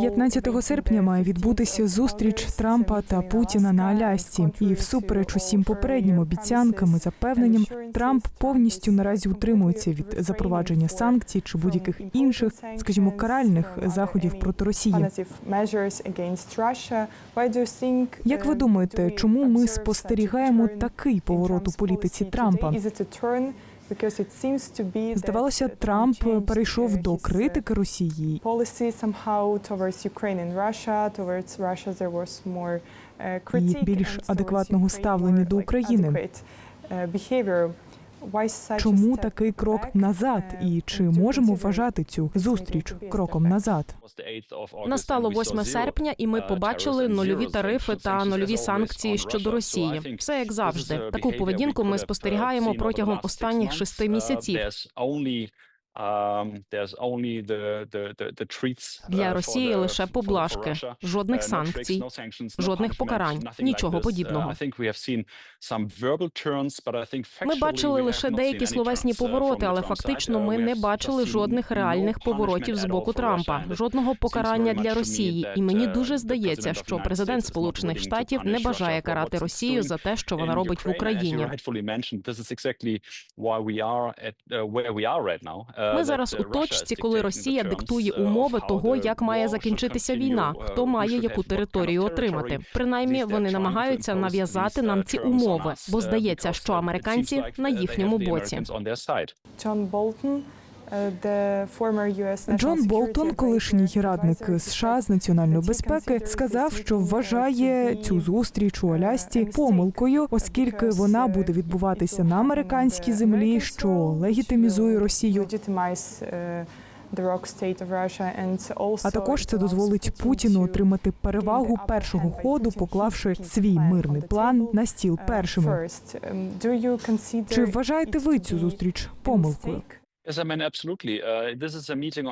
15 серпня має відбутися зустріч Трампа та Путіна на Алясці. І всупереч усім попереднім обіцянкам і запевненням, Трамп повністю наразі утримується від запровадження санкцій чи будь-яких інших, скажімо, каральних заходів проти Росії. Як ви думаєте, чому ми спостерігаємо такий поворот у політиці Трампа? Здавалося, Трамп перейшов до критики Росії. і більш адекватного ставлення до України. Чому такий крок назад? І чи можемо вважати цю зустріч кроком назад? Настало 8 серпня, і ми побачили нульові тарифи та нульові санкції щодо Росії. Все як завжди. Таку поведінку ми спостерігаємо протягом останніх шести місяців. Для Росії лише поблажки, жодних санкцій, жодних покарань, нічого подібного. Ми бачили лише деякі словесні повороти, але фактично ми не бачили жодних реальних поворотів з боку Трампа, жодного покарання для Росії. І мені дуже здається, що президент Сполучених Штатів не бажає карати Росію за те, що вона робить в Україні. Ми зараз у точці, коли Росія диктує умови того, як має закінчитися війна, хто має яку територію отримати. Принаймні, вони намагаються нав'язати нам ці умови, бо здається, що американці на їхньому боці. Джон Болтон, Джон Болтон, колишній радник США з національної безпеки, сказав, що вважає цю зустріч у Алясці помилкою, оскільки вона буде відбуватися на американській землі, що легітимізує Росію. А також це дозволить Путіну отримати перевагу першого ходу, поклавши свій мирний план на стіл першими. Чи вважаєте ви цю зустріч помилкою?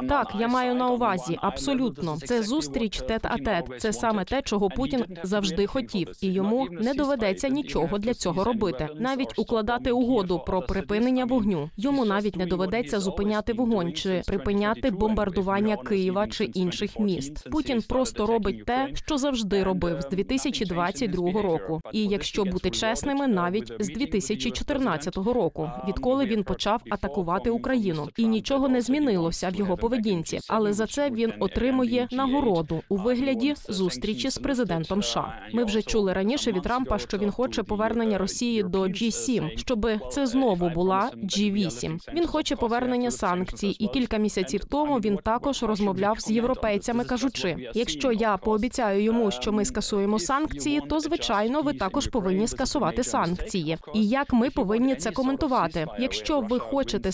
Так, я маю на увазі абсолютно. Це зустріч тет а тет. Це саме те, чого Путін завжди хотів, і йому не доведеться нічого для цього робити. Навіть укладати угоду про припинення вогню. Йому навіть не доведеться зупиняти вогонь чи припиняти бомбардування Києва чи інших міст. Путін просто робить те, що завжди робив з 2022 року. І якщо бути чесними, навіть з 2014 року, відколи він почав атакувати Україну. І нічого не змінилося в його поведінці, але за це він отримує нагороду у вигляді зустрічі з президентом США. Ми вже чули раніше від Трампа, що він хоче повернення Росії до G7, щоб це знову була G8. Він хоче повернення санкцій, і кілька місяців тому він також розмовляв з європейцями, кажучи: якщо я пообіцяю йому, що ми скасуємо санкції, то звичайно ви також повинні скасувати санкції. І як ми повинні це коментувати? Якщо ви хочете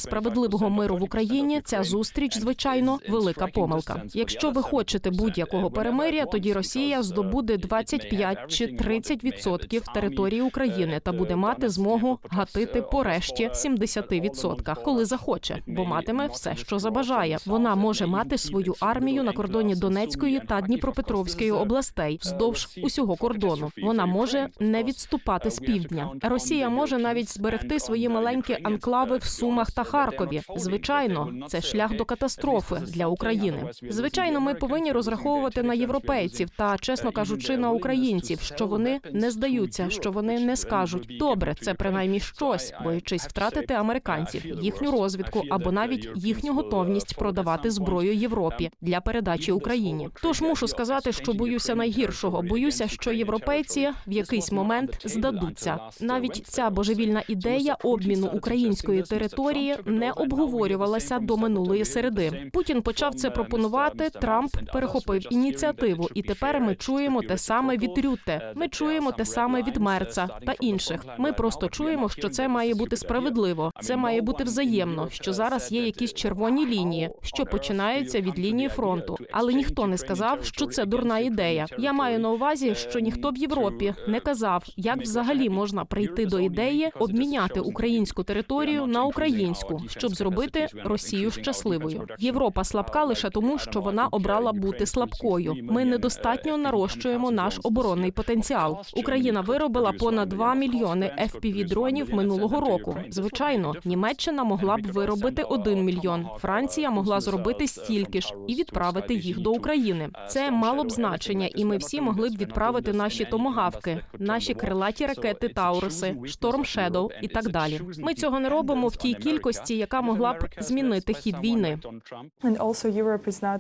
справедливого миру в Україні, ця зустріч, звичайно, велика помилка. Якщо ви хочете будь-якого перемиря, тоді Росія здобуде 25 чи 30 відсотків території України та буде мати змогу гатити по решті 70 відсотках, коли захоче, бо матиме все, що забажає. Вона може мати свою армію на кордоні Донецької та Дніпропетровської областей вздовж усього кордону. Вона може не відступати з півдня. Росія може навіть зберегти свої маленькі анклави в Сумах та Харкові. Звичайно, це шлях до катастрофи для України. Звичайно, ми повинні розраховувати на європейців та, чесно кажучи, на українців, що вони не здаються, що вони не скажуть добре, це принаймні щось, боячись втратити американців, їхню розвідку або навіть їхню готовність продавати зброю Європі для передачі Україні. Тож мушу сказати, що боюся найгіршого. Боюся, що європейці в якийсь момент здадуться. Навіть ця божевільна ідея обміну української території не обговорювалася до минулої середи. Путін почав це пропонувати. Трамп перехопив ініціативу, і тепер ми чуємо те саме від Рютте. Ми чуємо те саме від Мерца та інших. Ми просто чуємо, що це має бути справедливо. Це має бути взаємно. Що зараз є якісь червоні лінії, що починаються від лінії фронту. Але ніхто не сказав, що це дурна ідея. Я маю на увазі, що ніхто в Європі не казав, як взагалі можна прийти до ідеї обміняти українську територію на українську, щоб зробити зробити Росію щасливою. Європа слабка лише тому, що вона обрала бути слабкою. Ми недостатньо нарощуємо наш оборонний потенціал. Україна виробила понад 2 мільйони fpv дронів минулого року. Звичайно, Німеччина могла б виробити 1 мільйон. Франція могла зробити стільки ж і відправити їх до України. Це мало б значення, і ми всі могли б відправити наші томогавки, наші крилаті ракети Тауруси, Шторм Шедоу і так далі. Ми цього не робимо в тій кількості, яка могла б змінити хід війни.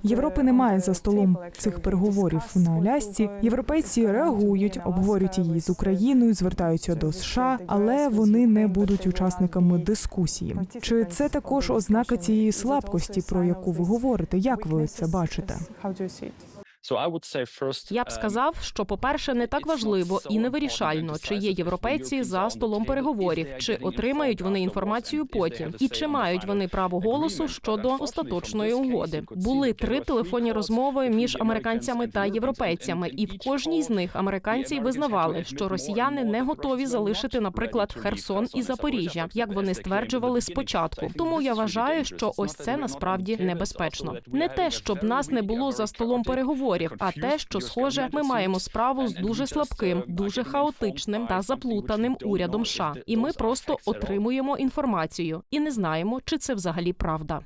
Європи немає за столом цих переговорів на Алясці. Європейці реагують, обговорюють її з Україною, звертаються до США, але вони не будуть учасниками дискусії. Чи це також ознака цієї слабкості, про яку ви говорите? Як ви це бачите? Я б сказав, що по-перше, не так важливо і не вирішально, чи є європейці за столом переговорів, чи отримають вони інформацію потім, і чи мають вони право голосу щодо остаточної угоди. Були три телефонні розмови між американцями та європейцями, і в кожній з них американці визнавали, що росіяни не готові залишити, наприклад, Херсон і Запоріжжя, як вони стверджували спочатку. Тому я вважаю, що ось це насправді небезпечно. Не те, щоб нас не було за столом переговорів, а те, що схоже, ми маємо справу з дуже слабким, дуже хаотичним та заплутаним урядом США. І ми просто отримуємо інформацію і не знаємо, чи це взагалі правда.